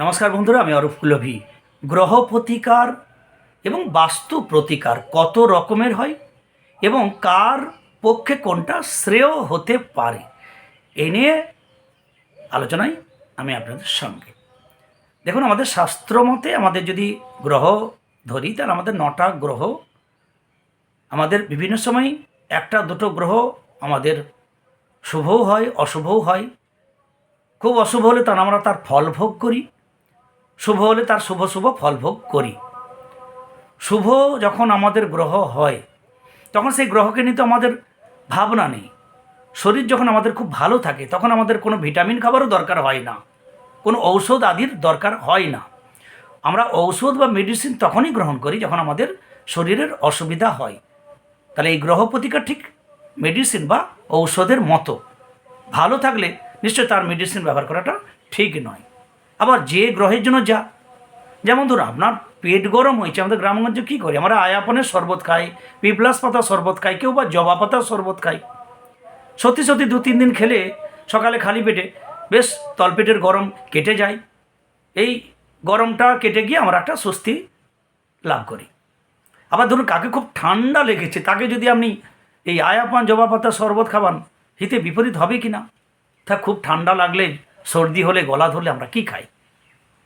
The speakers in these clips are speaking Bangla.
নমস্কার বন্ধুরা, আমি অরূপ কুলভি। গ্রহ প্রতিকার এবং বাস্তু প্রতিকার কত রকমের হয় এবং কার পক্ষে কোনটা শ্রেয় হতে পারে? এ নিয়ে আলোচনায় আমি আপনাদের সঙ্গে। দেখুন, আমাদের শাস্ত্র মতে আমাদের যদি গ্রহ ধরি, তাহলে আমাদের নটা গ্রহ। আমাদের বিভিন্ন সময় একটা, দুটো গ্রহ আমাদের শুভও হয়, অশুভও হয়। খুব অশুভ হলে তার আমরা তার ফল ভোগ করি। শুভ হলে তার শুভ শুভ ফল ভোগ করি। শুভ যখন আমাদের গ্রহ হয়, তখন সেই গ্রহকে নিয়ে তো আমাদের ভাবনা নেই। শরীর যখন আমাদের খুব ভালো থাকে, তখন আমাদের কোনো ভিটামিন খাবারও দরকার হয় না। কোনো ঔষধ আদির দরকার হয় না। আমরা ঔষধ বা মেডিসিন তখনই গ্রহণ করি যখন আমাদের শরীরের অসুবিধা হয়। তাহলে এই গ্রহ প্রতিকার ঠিক মেডিসিন বা ঔষধের মতো। ভালো থাকলে নিশ্চয় তার মেডিসিন ব্যবহার করাটা ঠিক নয়। আবার যে গ্রহের জন্য যা। যেমন ধরুন আপনার পেট গরম হয়েছে, আমাদের গ্রামগঞ্জে কী করি? আমরা আয়াপনের শরবত খাই পিপলাস পাতা শরবত খাই, কেউ বা জবা পাতার শরবত খাই। সত্যি সত্যি দু তিন দিন খেলে সকালে খালি পেটে বেশ তলপেটের গরম কেটে যায়। এই গরমটা কেটে গিয়ে আমরা একটা স্বস্তি লাভ করি। আবার ধরুন, কাকে খুব ঠান্ডা লেগেছে, তাকে যদি আপনি এই আয়াপান, জবা পাতা শরবত খাবান হিতে বিপরীত হবে কি না তা খুব ঠান্ডা লাগলে সর্দি হলে, গলা ধরলে আমরা কি খাই?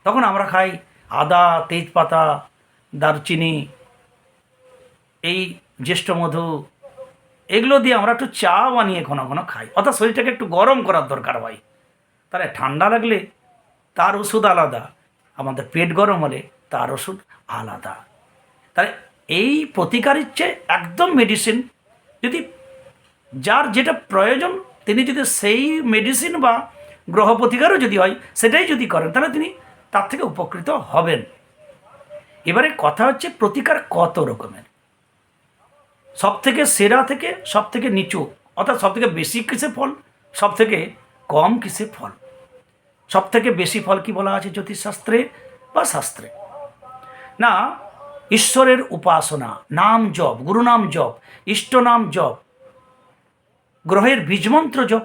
তখন আমরা খাই আদা, তেজপাতা, দারচিনি, এই জ্যেষ্ঠ মধু, এগুলো দিয়ে আমরা একটু চা বানিয়ে ঘন ঘন খাই। অর্থাৎ শরীরটাকে একটু গরম করার দরকার হয়। তাহলে ঠান্ডা লাগলে তার ওষুধ আলাদা, আমাদের পেট গরম হলে তার ওষুধ আলাদা। তাহলে এই প্রতিকারের চেয়ে একদম মেডিসিন যদি যার যেটা প্রয়োজন, তিনি যদি সেই মেডিসিন বা গ্রহ প্রতিকারও যদি হয়, সেটাই যদি করেন, তাহলে তিনি তার থেকে উপকৃত হবেন। এবারে কথা হচ্ছে প্রতিকার কত রকমের? সব থেকে সেরা থেকে সব থেকে নিচু, অর্থাৎ সব থেকে বেশি কিসে ফল? সব থেকে কম কিসে ফল? সব থেকে বেশি ফল কি বলা আছে জ্যোতিষশাস্ত্রে বা শাস্ত্রে? না, ঈশ্বরের উপাসনা, নাম জপ, গুরুনাম জপ ইষ্টনাম জপ, গ্রহের বীজমন্ত্র জপ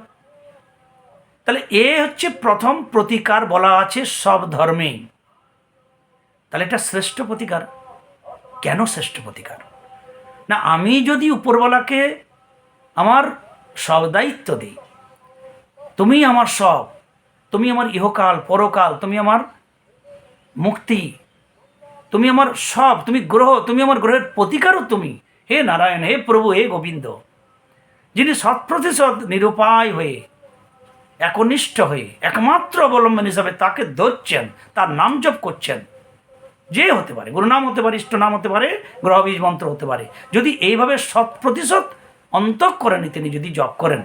তাহলে এ হচ্ছে প্রথম প্রতিকার বলা আছে সব ধর্মেই। তাহলে এটা শ্রেষ্ঠ প্রতিকার? কেন শ্রেষ্ঠ প্রতিকার? না, আমি যদি উপরওয়ালাকে আমার সব দায়িত্ব দিই, তুমি আমার সব, তুমি আমার ইহকাল, পরকাল, তুমি আমার মুক্তি, তুমি আমার সব, তুমি গ্রহ, তুমি আমার গ্রহের প্রতিকারও তুমি। হে নারায়ণ, হে প্রভু, হে গোবিন্দ, যিনি শত প্রতিশত নিরুপায় হয়ে একনিষ্ঠ হয়ে, একমাত্র অবলম্বন হিসাবে তাকে ধরছেন, তার নাম জপ করছেন। যে হতে পারে, গুরু নাম হতে পারে, ইষ্ট নাম হতে পারে গ্রহবীজ মন্ত্র হতে পারে। যদি এইভাবে সৎ শত প্রতিশত অন্তঃকরণে তিনি যদি জপ করেন,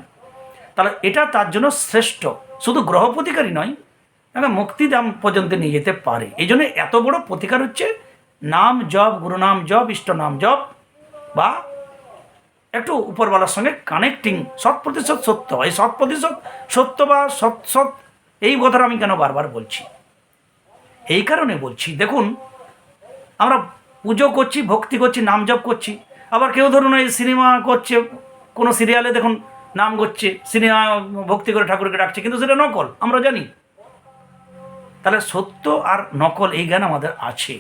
তাহলে এটা তার জন্য শ্রেষ্ঠ। শুধু গ্রহ প্রতিকারই নয়, তাকে মুক্তিদাম পর্যন্ত নিয়ে যেতে পারে। এই জন্য এত বড় প্রতিকার হচ্ছে, নাম জপ গুরুনাম জপ, ইষ্ট নাম জপ বা একটু উপরওয়ালার সঙ্গে কানেক্টিং শত প্রতিশত সত্য। এই শত প্রতিশত সত্য বা সৎ সৎ, এই কথাটা আমি কেন বারবার বলছি? এই কারণে বলছি, দেখুন, আমরা পুজো করছি, ভক্তি করছি, নাম জপ করছি। আবার কেউ ধরুন এই সিনেমা করছে, কোনো সিরিয়ালে দেখুন নাম করছে সিনেমা ভক্তি করে ঠাকুরকে ডাকছে, কিন্তু সেটা নকল, আমরা জানি। তাহলে সত্য আর নকল, এই জ্ঞান আমাদের আছে।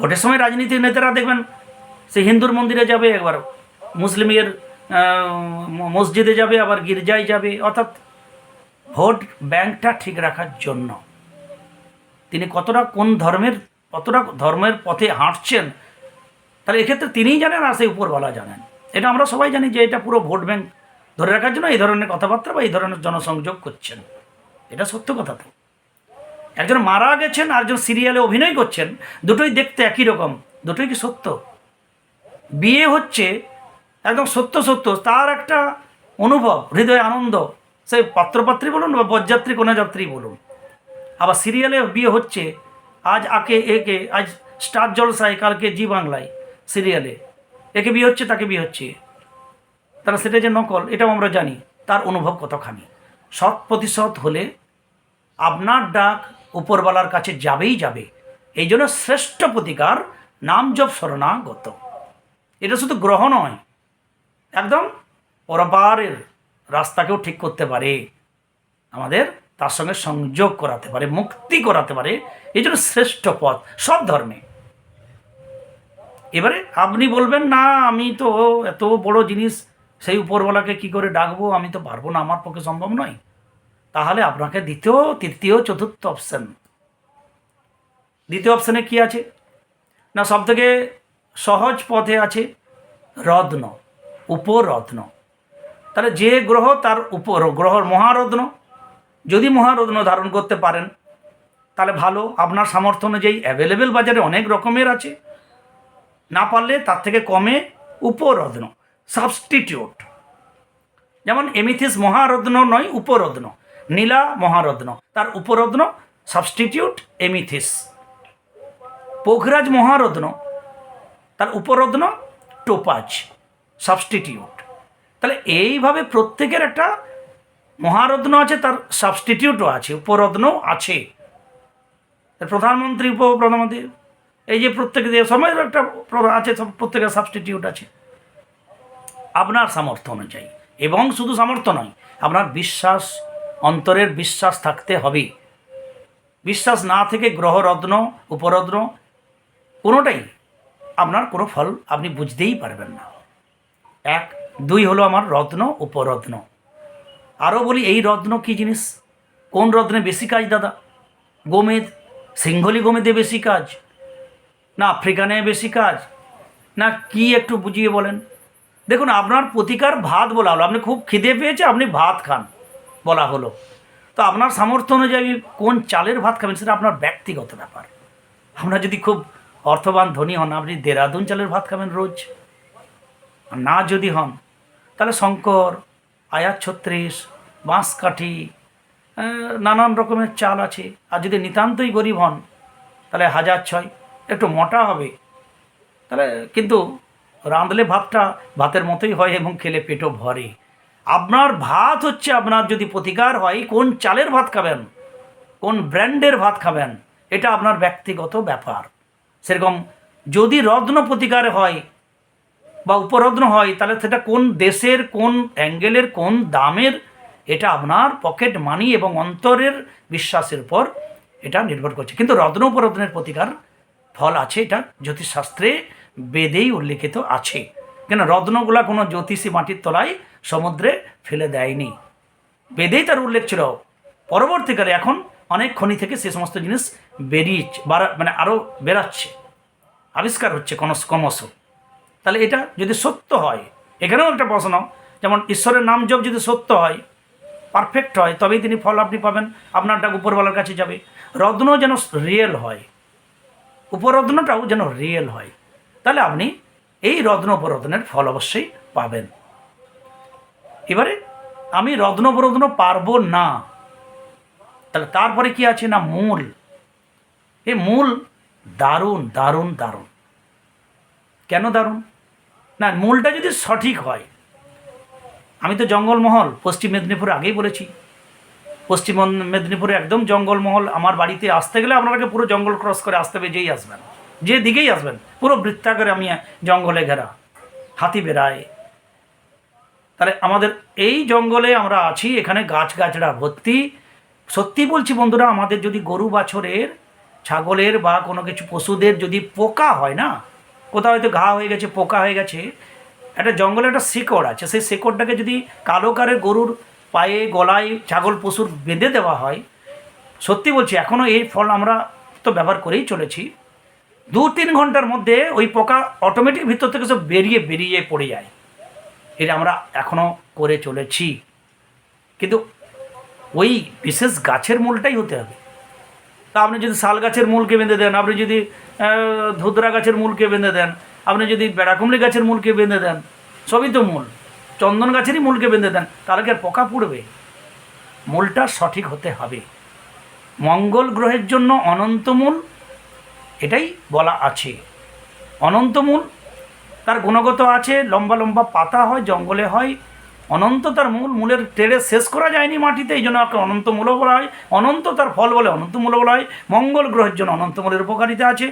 ভোটের সময় রাজনীতির নেতারা দেখবেন সে হিন্দুর মন্দিরে যাবে একবার, মুসলিমের মসজিদে যাবে, আবার গির্জায় যাবে, অর্থাৎ ভোট ব্যাংকটা ঠিক রাখার জন্য। তিনি কতটা কোন ধর্মের, কতটা ধর্মের পথে হাঁটছেন, তাহলে এক্ষেত্রে তিনিই জানেন আর সেই উপরওয়ালা জানেন। এটা আমরা সবাই জানি যে এটা পুরো ভোট ব্যাংক ধরে রাখার জন্য এই ধরনের কথাবার্তা বা এই ধরনের জনসংযোগ করছেন। এটা সত্য কথা তো। একজন মারা গেছেন আর একজন সিরিয়ালে অভিনয় করছেন, দুটোই দেখতে একই রকম, দুটোই কি সত্য? বিয়ে হচ্ছে একদম সত্য সত্য, তার একটা অনুভব, হৃদয় আনন্দ। সে পাত্রপাত্রী বলুন বা বরযাত্রী, কন্যাযাত্রী বলুন। আবার সিরিয়ালে বিয়ে হচ্ছে, আজ আকে, একে, আজ স্টার জলসায়, কালকে জি বাংলায় সিরিয়ালে একে বিয়ে হচ্ছে, তাকে বিয়ে হচ্ছে। তারা সেটা যে নকল, এটাও আমরা জানি, তার অনুভব কতখানি। শত প্রতিশত হলে আপনার ডাক উপরওয়ালার কাছে যাবেই যাবে। এই জন্য শ্রেষ্ঠ প্রতিকার নাম জপ শরণাগত। এটা শুধু গ্রহ নয়, একদম পরপারের রাস্তাকেও ঠিক করতে পারে, আমাদের তার সঙ্গে সংযোগ করাতে পারে, মুক্তি করাতে পারে, এই জন্য শ্রেষ্ঠ পথ, সব ধর্মে। এবারে আপনি বলবেন, না, আমি তো এত বড় জিনিস, সেই উপরওয়ালাকে কি করে ডাকবো? আমি তো পারব না, আমার পক্ষে সম্ভব নয়। তাহলে আপনাকে দ্বিতীয়, তৃতীয়, চতুর্থ অপশন দ্বিতীয় অপশানে কি আছে? না সব থেকে সহজ পথে আছে রত্ন, উপরত্ন। তাহলে যে গ্রহ তার উপর, গ্রহর মহারত্ন, যদি মহারত্ন ধারণ করতে পারেন, তাহলে ভালো। আপনার সামর্থ্য অনুযায়ী অ্যাভেলেবেল বাজারে অনেক রকমের আছে। না পারলে তার থেকে কমে উপরত্ন সাবস্টিটিউট যেমন এমিথিস মহারত্ন নয়, উপরত্ন। নীলা মহারত্ন, তার উপরত্ন সাবস্টিটিউট এমিথিস। পোখরাজ মহারত্ন তার উপরত্ন টোপাজ সাবস্টিটিউট তাহলে এইভাবে প্রত্যেকের একটা মহারত্ন আছে, তার সাবস্টিটিউটও আছে উপরত্নও আছে। প্রধানমন্ত্রী, উপপ্রধানমন্ত্রী, এই যে প্রত্যেক যে সময়ের একটা আছে প্রত্যেকের সাবস্টিটিউট আছে। আপনার সামর্থ্য অনুযায়ী, এবং শুধু সামর্থ্য নয়, আপনার বিশ্বাস, অন্তরের বিশ্বাস থাকতে হবে। বিশ্বাস না থেকে গ্রহরত্ন উপরত্ন কোনোটাই আপনার কোনো ফল আপনি বুঝতেই পারবেন না। এক, দুই হলো আমার রত্ন, উপরত্ন। আরও বলি, এই রত্ন কী জিনিস? কোন রত্নে বেশি কাজ দাদা? গোমেদ? সিংহলি গোমেদে বেশি কাজ? না আফ্রিকানে বেশি কাজ? না কি একটু বুঝিয়ে বলেন? দেখুন, আপনার প্রতিকার ভাত বলা হলো। আপনি খুব খিদে পেয়েছে, আপনি ভাত খান বলা হলো। তো আপনার সামর্থ্য অনুযায়ী কোন চালের ভাত খাবেন, সেটা আপনার ব্যক্তিগত ব্যাপার। আপনার যদি খুব অর্থবান ধনী হন, আপনি দেরাদুন চালের ভাত খাবেন রোজ। না যদি হন, তাহলে শঙ্কর, আয়াত ছত্রিশ, বাঁশকাঠি নানান রকমের চাল আছে। আর যদি নিতান্তই গরিব হন, তাহলে হাজার ছয়, একটু মোটা হবে। তাহলে কিন্তু রাঁধলে ভাতটা ভাতের মতোই হয় এবং খেলে পেটও ভরে। আপনার ভাত হচ্ছে আপনার যদি প্রতিকার হয়, কোন চালের ভাত খাবেন, কোন ব্র্যান্ডের ভাত খাবেন, এটা আপনার ব্যক্তিগত ব্যাপার। সেরকম যদি রত্ন প্রতিকার হয় বা উপরত্ন হয়, তাহলে সেটা কোন দেশের, কোন অ্যাঙ্গেলের, কোন দামের, এটা আপনার পকেট মানি এবং অন্তরের বিশ্বাসের উপর এটা নির্ভর করছে। কিন্তু রত্ন উপরত্নের প্রতিকার ফল আছে এটা, জ্যোতিষশাস্ত্রে বেদেই উল্লেখিত আছে। কেন, রত্নগুলা কোনো জ্যোতিষী মাটির তলায় সমুদ্রে ফেলে দেয়নি। বেদেই তার উল্লেখ ছিল। পরবর্তীকালে এখন অনেক খনি থেকে সে সমস্ত জিনিস বেরিয়ে বাড়া- মানে আরও বেরাচ্ছে আবিষ্কার হচ্ছে ক্রমশ ক্রমশ। তাহলে এটা যদি সত্য হয়, এখানেও একটা প্রশ্ন, যেমন ঈশ্বরের নাম জপ যদি সত্য হয় পারফেক্ট হয়, তবেই তিনি ফল আপনি পাবেন, আপনার ডাক উপরওয়ালার কাছে যাবে। রত্ন যেন রিয়েল হয় উপরত্নটাও যেন রিয়েল হয়, তাহলে আপনি এই রত্ন উপরত্নের ফল অবশ্যই পাবেন। এবারে আমি রত্ন উপরত্ন পারব না, তাহলে তারপরে কি আছে? না, মূল। এই মূল দারুণ দারুণ দারুণ। কেন দারুণ? না, মূলটা যদি সঠিক হয়, আমি তো জঙ্গলমহল, পশ্চিম মেদিনীপুরে আগেই বলেছি। পশ্চিম মেদিনীপুরে একদম জঙ্গলমহল, আমার বাড়িতে আসতে গেলে আপনাকে পুরো জঙ্গল ক্রস করে আসতে হবে, যেই আসবেন। যে দিকেই আসবেন, পুরো বৃত্তাকারে আমি জঙ্গলে ঘেরা, হাতি বেড়ায়। তাহলে আমাদের এই জঙ্গলে আমরা আছি, এখানে গাছ গাছড়া ভর্তি। সত্যি বলছি বন্ধুরা, আমাদের যদি গরু বাছরের ছাগলের বা কোনো কিছু পশুদের যদি পোকা হয় না, কোথাও হয়তো ঘা হয়ে গেছে, পোকা হয়ে গেছে, একটা জঙ্গলে একটা শেকড় আছে, সেই শেকড়টাকে যদি কালো কারের গরুর পায়ে, গলায় ছাগল পশুর বেঁধে দেওয়া হয়, সত্যি বলছি এখনও এই ফল আমরা তো ব্যবহার করেই চলেছি। দু তিন ঘণ্টার মধ্যে ওই পোকা অটোমেটিক ভিতর থেকে সব বেরিয়ে বেরিয়ে পড়ে যায়। এটা আমরা এখনও করে চলেছি। কিন্তু ওই বিশেষ গাছের মূলটাই হতে হবে। তা আপনি যদি শাল গাছের মূলকে বেঁধে দেন, আপনি যদি ধুতরা গাছের মূলকে বেঁধে দেন, আপনি যদি বেড়াকুমড়ি গাছের মূলকে বেঁধে দেন, সবই তো মূল। চন্দন গাছেরই মূলকে বেঁধে দেন, তাহলে কি আর পোকা পুড়বে? মূলটা সঠিক হতে হবে। মঙ্গল গ্রহের জন্য অনন্তমূল এটাই বলা আছে। অনন্তমূল তার গুণগত আছে, লম্বা লম্বা পাতা হয়, জঙ্গলে হয় অনন্ত তার মূল মূলের টেরে শেষ করা যায়নি মাটিতে, এই জন্য অনন্ত মূলও বলা হয়। অনন্ত তার ফল বলে অনন্ত মূল বলা হয়। মঙ্গল গ্রহের জন্য অনন্ত মূলের উপকারিতা আছে।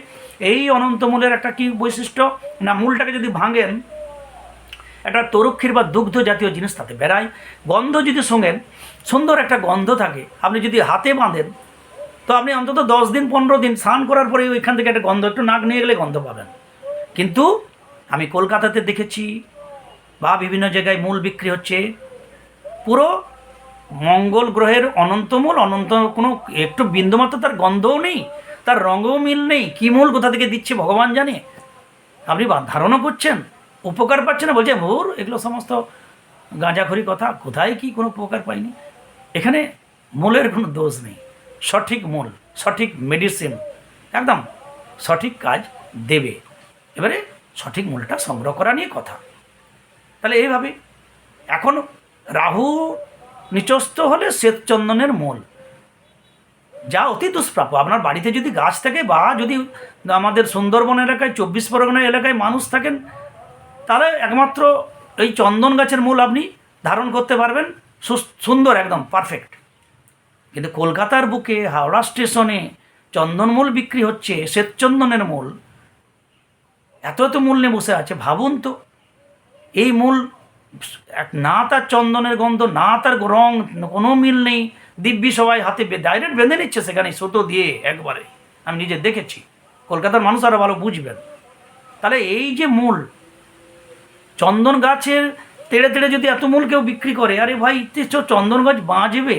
এই অনন্ত মূলের একটা কী বৈশিষ্ট্য? না, মূলটাকে যদি ভাঙেন, একটা তরুক্ষীর বা দুগ্ধ জাতীয় জিনিস তাতে বেড়ায়। গন্ধ যদি শোঙেন, সুন্দর একটা গন্ধ থাকে, আপনি যদি হাতে বাঁধেন, তো আপনি অন্তত দশ দিন, পনেরো দিন স্নান করার পরে ওইখান থেকে একটা গন্ধ, একটু নাক নিয়ে গেলে গন্ধ পাবেন। কিন্তু আমি কলকাতাতে দেখেছি বা বিভিন্ন জায়গায় মূল বিক্রি হচ্ছে, পুরো মঙ্গল গ্রহের অনন্তমূল অনন্ত কোনো একটু বিন্দুমাত্র তার গন্ধও নেই, তার রঙও মিল নেই, কী মূল কোথা থেকে দিচ্ছে ভগবান জানে? আপনি ধারণা করছেন, উপকার পাচ্ছেন না, বলছে, ভোর, এগুলো সমস্ত গাঁজাখড়ি কথা, কোথায় কি কোনো উপকার পাইনি? এখানে মূলের কোনো দোষ নেই, সঠিক মূল, সঠিক মেডিসিন একদম সঠিক কাজ দেবে। এবারে সঠিক মূলটা সংগ্রহ করা নিয়ে কথা। এইভাবে এখন রাহু নিচস্থ হলে শ্বেতচন্দনের মূল। যা অতি দুষ্প্রাপ্য। আপনার বাড়িতে যদি গাছ থাকে বা যদি আমাদের সুন্দরবন এলাকায়, চব্বিশ পরগনা এলাকায় মানুষ থাকেন, তাহলে একমাত্র এই চন্দন গাছের মূল আপনি ধারণ করতে পারবেন। সুন্দর একদম পারফেক্ট কিন্তু কলকাতার বুকে, হাওড়া স্টেশনে চন্দনমূল বিক্রি হচ্ছে, শ্বেতচন্দনের মূল। এত এত মূল নিয়ে বসে আছে, ভাবুন তো। এই মূল না তার চন্দনের গন্ধ, না তার রং, কোনো মিল নেই। দিব্যি সবাই হাতে ডাইরেক্ট বেঁধে নিচ্ছে সেখানে সুতো দিয়ে একবারে। আমি নিজে দেখেছি। কলকাতার মানুষ আরও ভালো বুঝবেন। তাহলে এই যে মূল, চন্দন গাছের তেড়ে তেড়ে যদি এত মূল কেউ বিক্রি করে, আরে ভাই চন্দন গাছ বাঁচবে?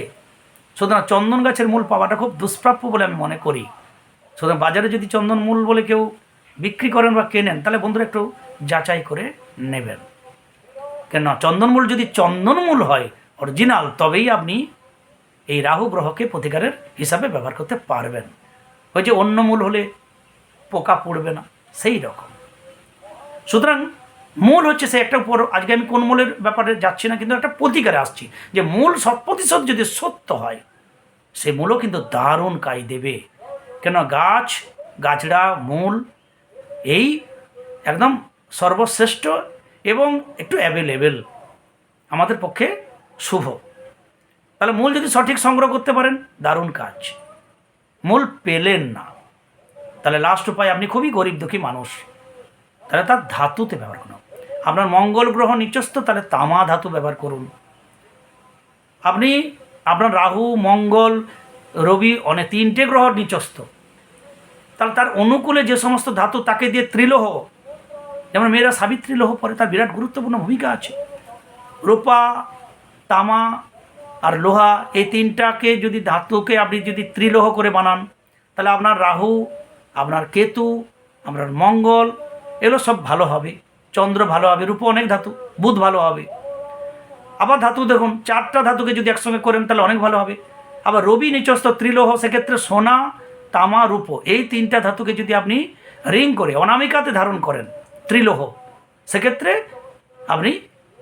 সুতরাং চন্দন গাছের মূল পাওয়াটা খুব দুষ্প্রাপ্য বলে আমি মনে করি। সুতরাং বাজারে যদি চন্দন মূল বলে কেউ বিক্রি করেন বা কেনেন, তাহলে বন্ধুরা একটু যাচাই করে নেবেন। কেন চন্দনমূল যদি চন্দনমূল হয়, অরিজিনাল, তবেই আপনি এই রাহু গ্রহকে প্রতিকারের হিসাবে ব্যবহার করতে পারবেন। ওই যে অন্য মূল হলে পোকা পড়বে না, সেই রকম। সুতরাং মূল হচ্ছে সে একটা উপর, আজকে আমি কোন মূলের ব্যাপারে যাচ্ছি না, কিন্তু একটা প্রতিকারে আসছি যে মূল প্রতিশত যদি সত্য হয়, সে মূলও কিন্তু দারুণ কাজ দেবে। কেন গাছ, গাছড়া, মূল, এই একদম সর্বশ্রেষ্ঠ এবং একটু অ্যাভেলেবেল আমাদের পক্ষে শুভ। তাহলে মূল যদি সঠিক সংগ্রহ করতে পারেন, দারুণ কাজ। মূল পেলেন না। তাহলে লাস্ট উপায়, আপনি খুবই গরিব দুঃখী মানুষ। তাহলে তার ধাতুতে ব্যবহার করুন। আপনার মঙ্গল গ্রহ নিচস্থ, তাহলে তামা ধাতু ব্যবহার করুন। আপনি, আপনার রাহু, মঙ্গল, রবি অনেক তিনটে গ্রহ নিচস্থ। তাহলে তার অনুকূলে যে সমস্ত ধাতু, তাকে দিয়ে ত্রিলোহ যেমন মেয়েরা সাবিত্রী লোহ পরে তার বিরাট গুরুত্বপূর্ণ ভূমিকা আছে। রূপা, তামা আর লোহা এই তিনটাকে যদি ধাতুকে আপনি যদি ত্রিলোহ করে বানান, তাহলে আপনার রাহু, আপনার কেতু, আপনার মঙ্গল, এগুলো সব ভালো হবে। চন্দ্র ভালো হবে রূপ অনেক ধাতু, বুধ ভালো হবে। আবার ধাতু দেখুন, চারটা ধাতুকে যদি একসঙ্গে করেন, তাহলে অনেক ভালো হবে। আবার রবি নিচস্থ ত্রিলোহ, সেক্ষেত্রে সোনা, তামা রূপ এই তিনটা ধাতুকে যদি আপনি রিং করে, অনামিকাতে ধারণ করেন ত্রিলোহ। সেক্ষেত্রে আপনি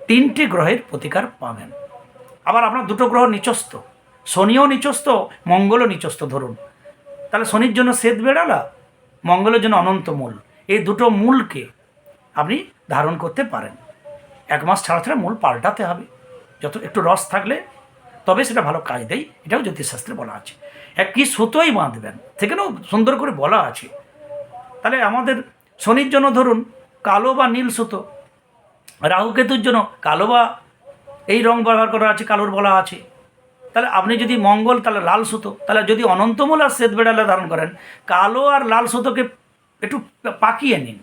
তিনটি গ্রহের প্রতিকার পাবেন। আবার আপনার দুটো গ্রহ নিচস্থ। শনিও নিচস্থ, মঙ্গলও নিচস্থ ধরুন। তাহলে শনির জন্য শ্বেত বেড়ালা মঙ্গলের জন্য অনন্ত মূল। এই দুটো মূলকে আপনি ধারণ করতে পারেন। এক মাস ছাড়া ছাড়া মূল পাল্টাতে হবে। যত একটু রস থাকলে তবে সেটা ভালো কাজ দেয়। এটাও জ্যোতিষশাস্ত্রে বলা আছে। এক কি সুতোই বাঁধবেন? সেখানেও সুন্দর করে বলা আছে। তাহলে আমাদের শনির জন্য ধরুন কালো বা নীল সুতো। রাহুকেতুর জন্য কালো বা এই রং ব্যবহার করা আছে, কালোর বলা আছে। তাহলে আপনি যদি মঙ্গল, তাহলে লাল সুতো। তাহলে যদি অনন্তমূল আর শ্বেত বেড়ালে ধারণ করেন, কালো আর লাল সুতোকে একটু পাকিয়ে নিন।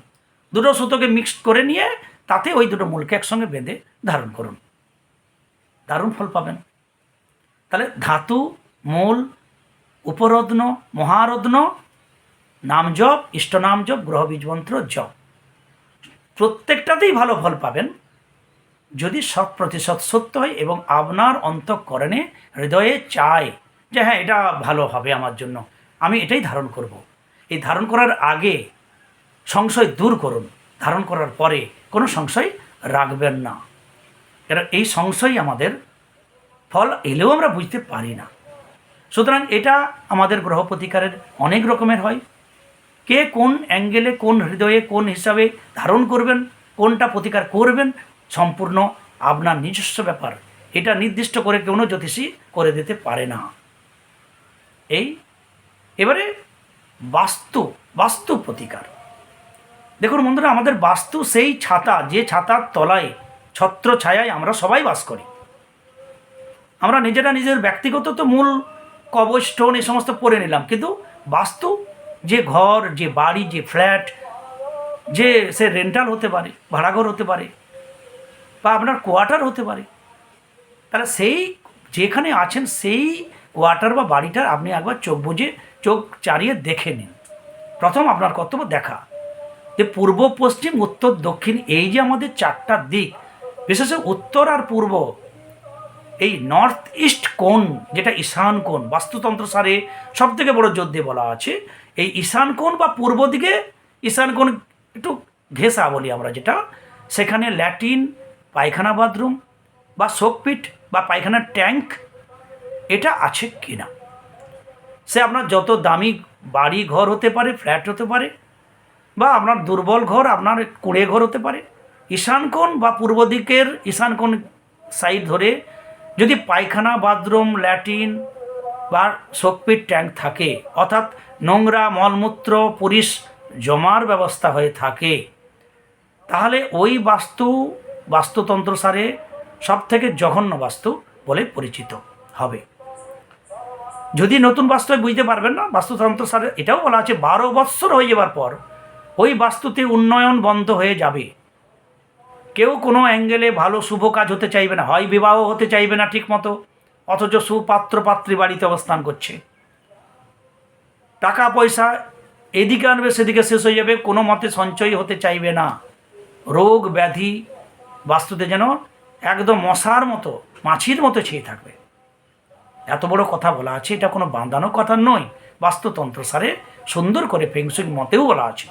দুটো সুতোকে মিক্সড করে নিয়ে তাতে ওই দুটো মূলকে একসঙ্গে বেঁধে ধারণ করুন। দারুণ ফল পাবেন। তাহলে ধাতু, মূল, উপরত্ন, মহারত্ন নাম জপ ইষ্টনাম জপ গ্রহ বীজমন্ত্র জপ। প্রত্যেকটাতেই ভালো ফল পাবেন। যদি শত প্রতিশত সত্য হয় এবং আপনার অন্তঃকরণে হৃদয়ে চায় যে হ্যাঁ এটা ভালো হবে আমার জন্য, আমি এটাই ধারণ করব। এই ধারণ করার আগে সংশয় দূর করুন। ধারণ করার পরে কোনো সংশয় রাখবেন না। এরা এই সংশয় আমাদের ফল এলেও আমরা বুঝতে পারি না। সুতরাং এটা আমাদের গ্রহ প্রতিকারের অনেক রকমের হয়। কে কোন অ্যাঙ্গেলে কোন হৃদয়ে কোন হিসাবে ধারণ করবেন, কোনটা প্রতিকার করবেন, সম্পূর্ণ আপনার নিজস্ব ব্যাপার। এটা নির্দিষ্ট করে কোনো জ্যোতিষী করে দিতে পারে না। এই, এবারে বাস্তু বাস্তু প্রতিকার। দেখুন বন্ধুরা, আমাদের বাস্তু সেই ছাতা, যে ছাতার তলায়, ছত্র ছায়ায় আমরা সবাই বাস করি। আমরা নিজেরা নিজের ব্যক্তিগত তো মূল কবচ, স্টোন এই সমস্ত পরে নিলাম, কিন্তু বাস্তু যে ঘর, যে বাড়ি, যে ফ্ল্যাট, যে সে রেন্টাল হতে পারে, ভাড়াঘর হতে পারে বা আপনার কোয়ার্টার হতে পারে। তাহলে সেই যেখানে আছেন সেই কোয়ার্টার বা বাড়িটার আপনি একবার চোখ বুঝে চোখ চারিয়ে দেখে নিন। প্রথম আপনার কর্তব্য দেখা। যে পূর্ব, পশ্চিম, উত্তর, দক্ষিণ, এই যে আমাদের চারটা দিক, বিশেষ উত্তর আর পূর্ব, এই নর্থ ইস্ট কোণ, যেটা ঈশান কোণ, বাস্তুতন্ত্র সারে সব থেকে বড় যোদ্ধে বলা আছে এই ঈশান কোণ বা পূর্ব দিকে ঈশান কোণ একটু ঘেঁষা বলি আমরা যেটা, সেখানে ল্যাটিন পায়খানা বাথরুম বা শোকপিট বা পায়খানার ট্যাঙ্ক, এটা আছে কিনা? সে আপনার যত দামি বাড়ি ঘর হতে পারে, ফ্ল্যাট হতে পারে, বা আপনার দুর্বল ঘর, আপনার কুঁড়ে ঘর হতে পারে ঈশান কোণ বা পূর্ব দিকের ঈশান কোণ সাইড ধরে যদি পায়খানা, বাথরুম, ল্যাটিন বা শোকপিট ট্যাঙ্ক থাকে, অর্থাৎ নোংরা মলমূত্র, পুরিশ জমার ব্যবস্থা হয়ে থাকে। তাহলে ওই বাস্তু বাস্তুতন্ত্র সারে সব থেকে জঘন্য বাস্তু বলে পরিচিত হবে। যদি নতুন বাস্তু বুঝতে পারবেন না, বাস্তুতন্ত্র সারে এটাও বলা আছে, বারো বৎসর হয়ে যাবার পর ওই বাস্তুতে উন্নয়ন বন্ধ হয়ে যাবে। কেউ কোনো অ্যাঙ্গেলে ভালো, শুভ কাজ হতে চাইবে না, হয় বিবাহ হতে চাইবে না ঠিক মতো অথচ সুপাত্র পাত্রী বাড়িতে অবস্থান করছে। টাকা, পয়সা এদিকে আনবে, সেদিকে শেষ হয়ে যাবে, কোনো মতে সঞ্চয় হতে চাইবে না। রোগ, ব্যাধি বাস্তুতে যেন একদম মশার মতো, মাছির মতো ছেয়ে থাকবে। এত বড় কথা বলা আছে, এটা কোনো বাঁধানো কথা নয়। বাস্তুতন্ত্র সারে সুন্দর করে ফেংসুই মতেও বলা আছে।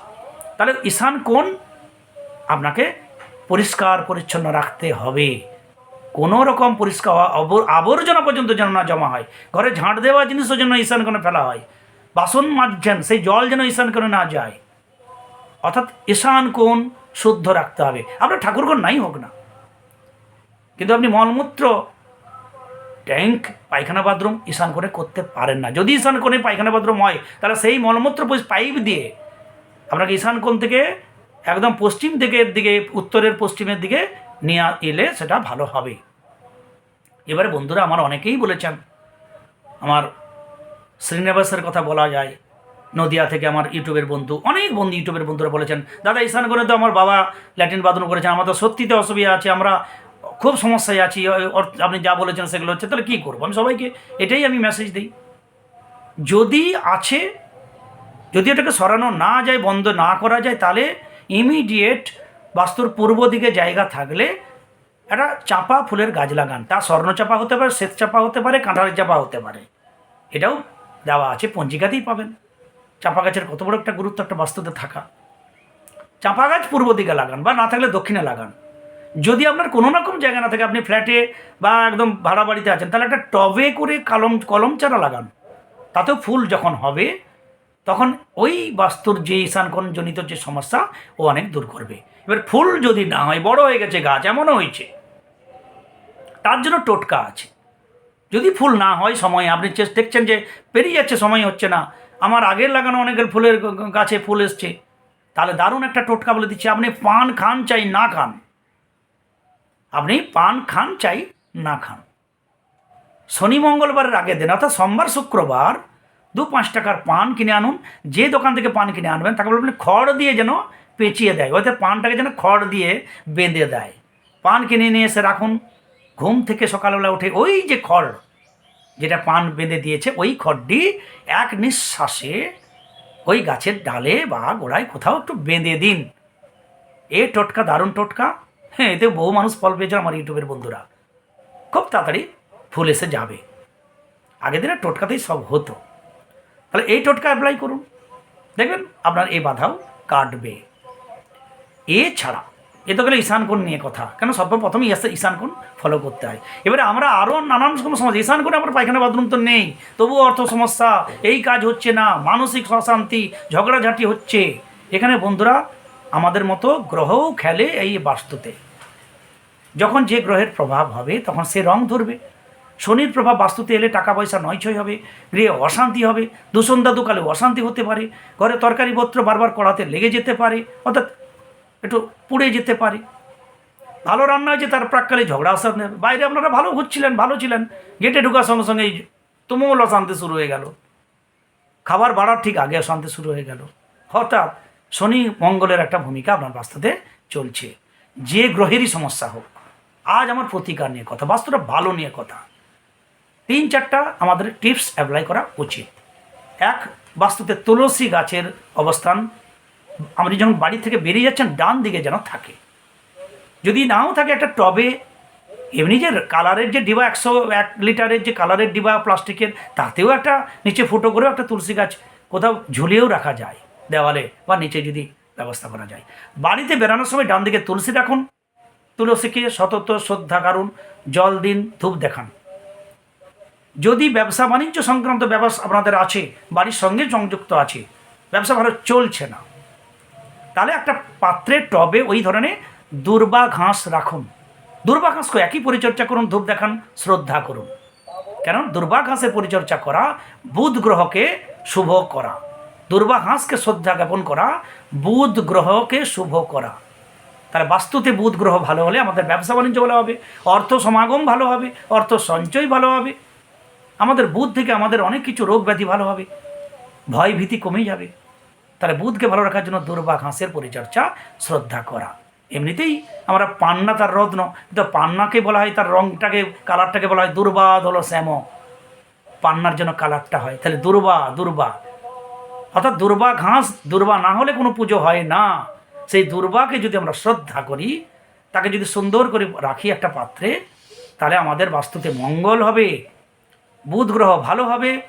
তাহলে ঈশান কোন আপনাকে পরিষ্কার, পরিচ্ছন্ন রাখতে হবে। কোনো রকম পরিষ্কার আবর্জনা পর্যন্ত যেন না জমা হয়। ঘরে ঝাঁট দেওয়া জিনিসও যেন ঈশান কোণে ফেলা হয়। বাসন মাজছেন, সেই জল যেন ঈশান না যায়। অর্থাৎ ঈশান কোণ শুদ্ধ রাখতে হবে। আপনার ঠাকুরঘর নাই হোক না। কিন্তু আপনি মলমূত্র, ট্যাঙ্ক, পায়খানা বাথরুম ঈশান করে করতে পারেন না। যদি ঈশান কোণে পায়খানা বাথরুম হয়, তাহলে সেই মলমূত্র পাইপ দিয়ে আপনাকে ঈশান কোণ থেকে একদম পশ্চিম দিকের দিকে, উত্তরের পশ্চিমের দিকে নিয়ে এলে সেটা ভালো হবে। এবারে বন্ধুরা আমার অনেকেই বলেছেন, আমার শ্রীনিবাসের কথা বলা যায়। নদিয়া থেকে আমার ইউটিউবের বন্ধু, অনেক বন্ধু, ইউটিউবের বন্ধুরা বলেছেন, দাদা, ঈশান করে তো আমার বাবা ল্যাটিন বাথরুম করেছেন আমার তো সত্যিতে অসুবিধা আছে, আমরা খুব সমস্যায় আছি আপনি যা বলেছেন সেগুলো হচ্ছে, তাহলে কী করব? আমি সবাইকে এটাই আমি মেসেজ দিই। যদি আছে, যদি এটাকে সরানো না যায়, বন্ধ না করা যায়, তাহলে ইমিডিয়েট বাস্তুর পূর্ব দিকে জায়গা থাকলে একটা চাপা ফুলের গাছ লাগান। তা স্বর্ণ চাপা হতে পারে, শ্বেত চাপা হতে পারে, কাঁঠালের চাপা হতে পারে। এটাও দেওয়া আছে, পঞ্জিকাতেই পাবেন। চাপা গাছের কত বড় একটা গুরুত্ব একটা বাস্তুতে থাকা। চাপা গাছ পূর্ব দিকে লাগান বা না থাকলে দক্ষিণে লাগান। যদি আপনার কোনো রকম জায়গা না থাকে, আপনি ফ্ল্যাটে বা একদম ভাড়া বাড়িতে আছেন, তাহলে একটা টবে করে কলম কলম চারা লাগান। তাতেও ফুল যখন হবে তখন ওই বাস্তুর যে ঈশানকোণ জনিত যে সমস্যা, ও অনেক দূর করবে। এবার ফুল যদি না হয়, বড় হয়ে গেছে গাছ, এমনও হয়েছে। তার জন্য টোটকা আছে। যদি ফুল না হয় সময়, আপনি দেখছেন যে পেরিয়ে যাচ্ছে, সময় হচ্ছে না। আমার আগের লাগানো অনেকের ফুলের গাছে ফুল এসছে। তাহলে দারুণ একটা টোটকা বলে দিচ্ছি, আপনি পান খান চাই, না খান। আপনি পান খান চাই, না খান। শনি মঙ্গলবারের আগের দিন, অর্থাৎ সোমবার, শুক্রবার দু পাঁচ টাকার পান কিনে আনুন, যে দোকান থেকে পান কিনে আনবেন, তাকে বলবেন খড় দিয়ে যেন পেঁচিয়ে দেয়। অর্থাৎ পানটাকে যেন খড় দিয়ে বেঁধে দেয়। পান কিনে নিয়ে এসে রাখুন। ঘুম থেকে সকালবেলা উঠে ওই যে খড় যেটা পান বেঁধে দিয়েছে, ওই খড়টি এক নিঃশ্বাসে ওই গাছের ডালে বা গোড়ায় কোথাও একটু বেঁধে দিন। এ টোটকা দারুণ টোটকা। হ্যাঁ এতে বহু মানুষ ফল পেয়েছে আমার ইউটিউবের বন্ধুরা। খুব তাড়াতাড়ি ফুল এসে যাবে। আগের দিনের টোটকাতেই সব হতো। তাহলে এই টোটকা অ্যাপ্লাই করুন। দেখবেন আপনার এই বাধাও কাটবে। এছাড়া, এ তো গেলে ঈশান কোণ নিয়ে কথা। কেন? সর্বপ্রথম ঈশান কোণ ফলো করতে হয়। এবারে আমরা আরও নানান রকম সমস্যা ঈশান কোণে আমার পায়খানা বাথরুম তো নেই, তবুও অর্থ সমস্যা, এই কাজ হচ্ছে না, মানসিক অশান্তি, ঝগড়াঝাটি হচ্ছে। এখানে বন্ধুরা, আমাদের মতো গ্রহও খেলে এই বাস্তুতে। যখন যে গ্রহের প্রভাব হবে, তখন সে রং ধরবে। শনির প্রভাব বাস্তুতে এলে টাকা পয়সা নয়ছয় হবে, গৃহে অশান্তি হবে, দুসন্ধ্যা দুকালে অশান্তি হতে পারে, ঘরে তরকারিপত্র বারবার কড়াতে লেগে যেতে পারে, অর্থাৎ একটু পুড়ে যেতে পারে। ভালো রান্না হয়েছে, তার প্রাককালে ঝগড়া আসার বাইরে আপনারা ভালো ঘুরছিলেন, ভালো ছিলেন। গেটে ঢোকার সঙ্গে সঙ্গে তুমুল অশান্তি শুরু হয়ে গেল। খাবার বাড়ার ঠিক আগে অশান্তি শুরু হয়ে গেল। হঠাৎ শনি মঙ্গলের একটা ভূমিকা আপনার বাস্তুতে চলছে। যে গ্রহেরই সমস্যা হোক, আজ আমার প্রতিকার নিয়ে কথা, বাস্তুটা ভালো নিয়ে কথা। তিন চারটা আমাদের টিপস অ্যাপ্লাই করা উচিত। এক, বাস্তুতে তুলসী গাছের অবস্থান। আপনি যখন বাড়ি থেকে বেরিয়ে যাচ্ছেন, ডান দিকে যেন থাকে। যদি নাও থাকে একটা টবে, এমনি যে কালারের যে ডিবা, একশো এক লিটারের যে কালারের ডিবা প্লাস্টিকের, তাতেও একটা নিচে ফুটো করেও একটা তুলসী গাছ কোথাও ঝুলিয়েও রাখা যায় দেওয়ালে বা নিচে যদি ব্যবস্থা করা যায়। বাড়িতে বেরানোর সময় ডান দিকে তুলসী রাখুন। তুলসীকে সতত শ্রদ্ধা কারণ জল দিন, ধূপ দেখান। যদি ব্যবসা বাণিজ্য সংক্রান্ত ব্যবসা আপনাদের আছে, বাড়ির সঙ্গে সংযুক্ত আছে, ব্যবসা ভালো চলছে না, তাহলে একটা পাত্রে টবে ওই ধরনের দুর্বা ঘাস রাখুন। দুর্বা ঘাসকে একই পরিচর্যা করুন, ধূপ দেখান, শ্রদ্ধা করুন। কেন? দুর্বা ঘাসের পরিচর্যা করা, বুধ গ্রহকে শুভ করা। দুর্বা ঘাসকে শ্রদ্ধা জ্ঞাপন করা, বুধ গ্রহকে শুভ করা। তাহলে বাস্তুতে বুধ গ্রহ ভালো হলে আমাদের ব্যবসা বাণিজ্য ভালো হবে, অর্থ সমাগম ভালো হবে, অর্থ সঞ্চয় ভালো হবে। আমাদের বুধ থেকে আমাদের অনেক কিছু রোগ ব্যাধি ভালো হবে। ভয় ভীতি কমে যাবে। তাহলে বুধকে ভালো রাখার জন্য দুর্বা ঘাসের পরিচর্যা শ্রদ্ধা করা। এমনিতেই আমরা পান্না তার রত্ন, কিন্তু পান্নাকে বলা হয় তার রংটাকে, কালারটাকে বলা হয় দুর্বা হলো শ্যাম পান্নার জন্য কালারটা হয়, তাহলে দুর্বা দুর্বা। অর্থাৎ দুর্বা ঘাস, দুর্বা না হলে কোনো পুজো হয় না। সেই দুর্বাকে যদি আমরা শ্রদ্ধা করি, তাকে যদি সুন্দর করে রাখি একটা পাত্রে, তাহলে আমাদের বাস্তুতে মঙ্গল হবে। বুধ গ্রহ ভালো হবে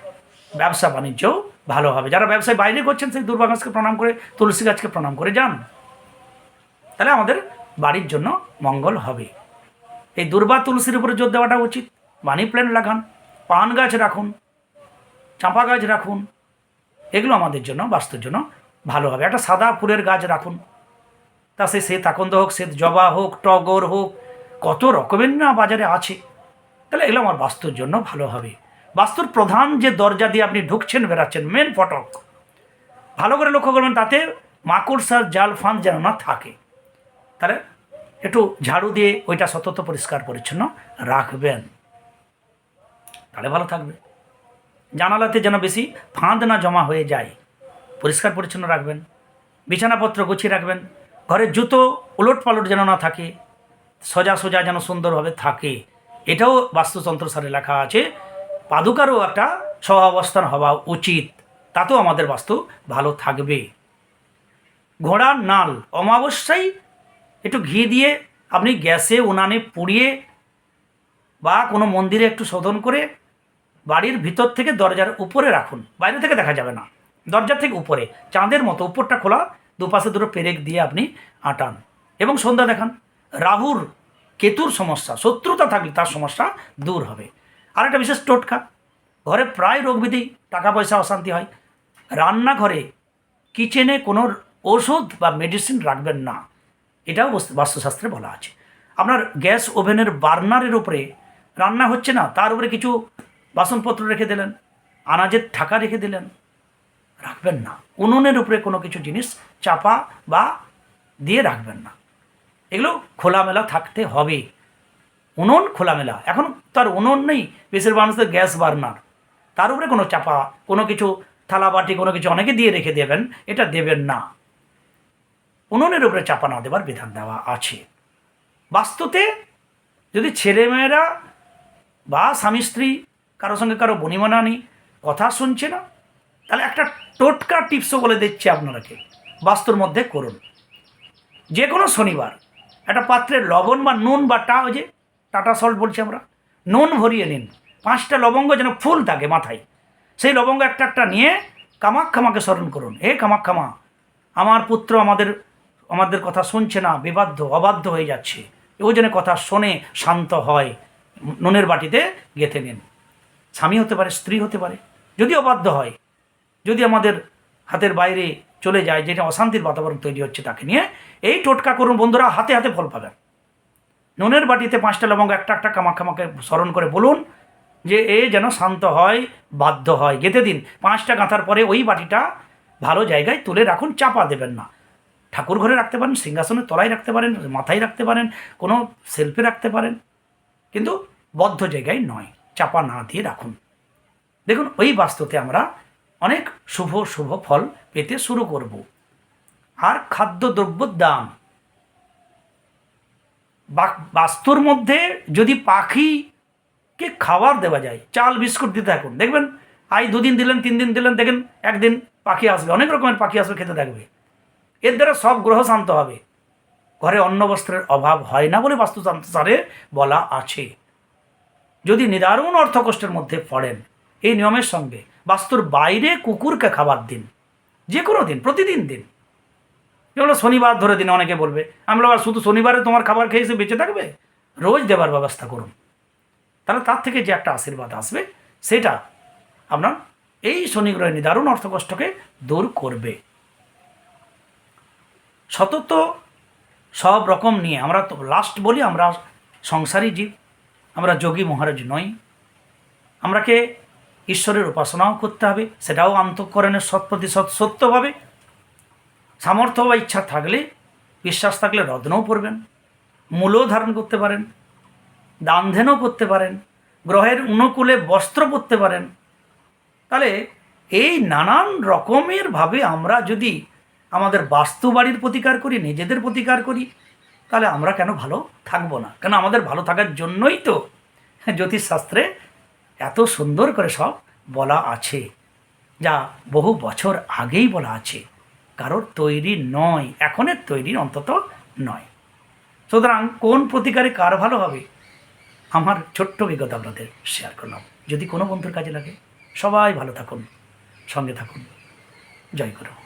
ব্যবসা বাণিজ্যও ভালো হবে যারা ব্যবসায় বাইরে করছেন, সেই দুর্বা গাছকে প্রণাম করে, তুলসী গাছকে প্রণাম করে যান। তাহলে আমাদের বাড়ির জন্য মঙ্গল হবে। এই দুর্বা তুলসীর উপরে জোর দেওয়াটা উচিত। মানি প্ল্যান্ট লাগান, পান গাছ রাখুন, চাঁপা গাছ রাখুন। এগুলো আমাদের জন্য, বাস্তুর জন্য ভালো হবে। একটা সাদা ফুলের গাছ রাখুন। তা সে শ্বেত আকন্দ হোক, শ্বেত জবা হোক, টগর হোক, কত রকমের না বাজারে আছে। তাহলে এগুলো আমার বাস্তুর জন্য ভালো হবে। বাস্তুর প্রধান যে দরজা দিয়ে আপনি ঢুকছেন বেরাচ্ছেন মেন ফটক। ভালো করে লক্ষ্য করবেন, তাতে মাকড়সার জাল, ফাঁদ যেন না থাকে। তাহলে একটু ঝাড়ু দিয়ে ওইটা সতত পরিষ্কার পরিচ্ছন্ন রাখবেন। তাহলে ভালো থাকবে। জানালাতে যেন বেশি ফাঁদ না জমা হয়ে যায়, পরিষ্কার পরিচ্ছন্ন রাখবেন। বিছানাপত্র গুছিয়ে রাখবেন। ঘরের জুতো উলট পালট যেন না থাকে, সোজা সোজা যেন সুন্দরভাবে থাকে। এটাও বাস্তুতন্ত্র সারে লেখা আছে। পাদুকারও একটা সহাবস্থান হওয়া উচিত। তাতেও আমাদের বাস্তু ভালো থাকবে। ঘোড়ার নাল অমাবস্যায় একটু ঘি দিয়ে আপনি গ্যাসে, উনানে পুড়িয়ে বা কোনো মন্দিরে একটু শোধন করে বাড়ির ভিতর থেকে দরজার উপরে রাখুন। বাইরে থেকে দেখা যাবে না। দরজার থেকে উপরে। চাঁদের মতো উপরটা খোলা। দুপাশে দুটো পেরেক দিয়ে আপনি আটান এবং সন্ধ্যা দেখান। রাহুর কেতুর সমস্যা, শত্রুতা থাকলে তার সমস্যা দূর হবে। আর একটা বিশেষ টোটকা, ঘরে প্রায় রোগবিধি টাকা পয়সা অশান্তি হয়। রান্নাঘরে, কিচেনে কোনো ওষুধ বা মেডিসিন রাখবেন না। এটাও বাস্তুশাস্ত্রে বলা আছে। আপনার গ্যাস ওভেনের বার্নারের উপরে রান্না হচ্ছে না, তার উপরে কিছু বাসনপত্র রেখে দিলেন, আনাজের ঠাকা রেখে দিলেন, রাখবেন না। উনুনের উপরে কোনো কিছু জিনিস চাপা বা দিয়ে রাখবেন না। এগুলো খোলামেলা থাকতে হবে। উনুন খোলামেলা। এখন তার উনুন নেই বেশিরভাগ মানুষদের গ্যাস বার্নার। তার উপরে কোনো চাপা, কোনো কিছু থালা বাটি, কোনো কিছু অনেকে দিয়ে রেখে দেবেন, এটা দেবেন না। উনুনের উপরে চাপা না দেওয়ার বিধান দেওয়া আছে। বাস্তুতে যদি ছেলেমেয়েরা বা স্বামী স্ত্রী কারোর সঙ্গে কারও বনিমনা নেই কথা শুনছে না, তাহলে একটা টোটকা টিপসও বলে দিচ্ছি আপনারাকে বাস্তুর মধ্যে করুন। যে কোনো শনিবার, একটা পাত্রে লবণ বা নুন বা টা যে টাটা সল্ট বলছি আমরা। নুন ভরিয়ে নিন। পাঁচটা লবঙ্গ যেন ফুল থাকে মাথায়। সেই লবঙ্গ একটা একটা নিয়ে কামাক্ষামাকে স্মরণ করুন। হে কামাক্ষামা আমার পুত্র আমাদের আমাদের কথা শুনছে না, বিবাধ্য, অবাধ্য হয়ে যাচ্ছে। ও যেন কথা শোনে, শান্ত হয়, নুনের বাটিতে গেঁথে নিন। স্বামী হতে পারে, স্ত্রী হতে পারে, যদি অবাধ্য হয়, যদি আমাদের হাতের বাইরে চলে যায়, যেটা অশান্তির বাতাবরণ তৈরি হচ্ছে তাকে নিয়ে, এই টোটকা করুন বন্ধুরা, হাতে হাতে ফল পাবেন। নুনের বাটিতে পাঁচটা লবঙ্গ একটা একটা কামাখামাকে স্মরণ করে বলুন যে এ যেন শান্ত হয়, বাধ্য হয়। গেঁথে দিন। পাঁচটা গাঁথার পরে ওই বাটিটা ভালো জায়গায় তুলে রাখুন, চাপা দেবেন না। ঠাকুর ঘরে রাখতে পারেন সিংহাসনের তলায় রাখতে পারেন, মাথায় রাখতে পারেন, কোনো সেলফে রাখতে পারেন। কিন্তু বদ্ধ জায়গায় নয়, চাপা না দিয়ে রাখুন। দেখুন, ওই বাস্তুতে আমরা অনেক শুভ শুভ ফল পেতে শুরু করব। আর খাদ্যদ্রব্যর দাম বাস্তুর মধ্যে যদি পাখিকে খাবার দেওয়া যায়, চাল, বিস্কুট দিতে থাকুন, দেখবেন, আই দুদিন দিলেন, তিন দিন দিলেন, দেখেন, একদিন পাখি আসবে, অনেক রকমের পাখি আসবে খেতে থাকবে। এর দ্বারা সব গ্রহ শান্ত হবে। ঘরে অন্ন বস্ত্রের অভাব হয় না বলে বাস্তুতন্ত্রে বলা আছে। যদি নিদারুণ অর্থকষ্টের মধ্যে পড়েন, এই নিয়মের সঙ্গে বাস্তুর বাইরে কুকুরকে খাবার দিন। যে কোনো দিন, প্রতিদিন দিন। যেগুলো শনিবার ধরে দিন অনেকে বলবে। আমি বলব, শুধু শনিবারে তোমার খাবার খেয়ে এসে বেঁচে থাকবে? রোজ দেবার ব্যবস্থা করুন। তাহলে তার থেকে যে একটা আশীর্বাদ আসবে সেটা আপনার এই শনি নিদারুণ অর্থকষ্টকে দূর করবে। সতত সব রকম নিয়ে আমরা তো লাস্ট বলি আমরা সংসারী জীব আমরা যোগী মহারাজ নই। আমরাকে ঈশ্বরের উপাসনাও করতে হবে সেটাও আন্তঃকরণের শত প্রতিশত সত্যভাবে সামর্থ্য বা ইচ্ছা থাকলে, বিশ্বাস থাকলে রত্নও পড়বেন মূলও ধারণ করতে পারেন, দান ধ্যানও করতে পারেন, গ্রহের অনুকূলে বস্ত্র পরতে পারেন। তাহলে এই নানান রকমের ভাবে আমরা যদি আমাদের বাস্তু বাড়ির প্রতিকার করি, নিজেদের প্রতিকার করি, তাহলে আমরা কেন ভালো থাকব না? কেন আমাদের ভালো থাকার জন্যই তো জ্যোতিষশাস্ত্রে এত সুন্দর করে সব বলা আছে, যা বহু বছর আগেই বলা আছে। কারোর তৈরি নয়, এখনের তৈরি অন্তত নয়। সুতরাং কোন প্রতিকারে কার ভালো হবে? আমার ছোট্ট অভিজ্ঞতা আপনাদের শেয়ার করলাম যদি কোনো বন্ধুর কাজে লাগে, সবাই ভালো থাকুন, সঙ্গে থাকুন। জয় করো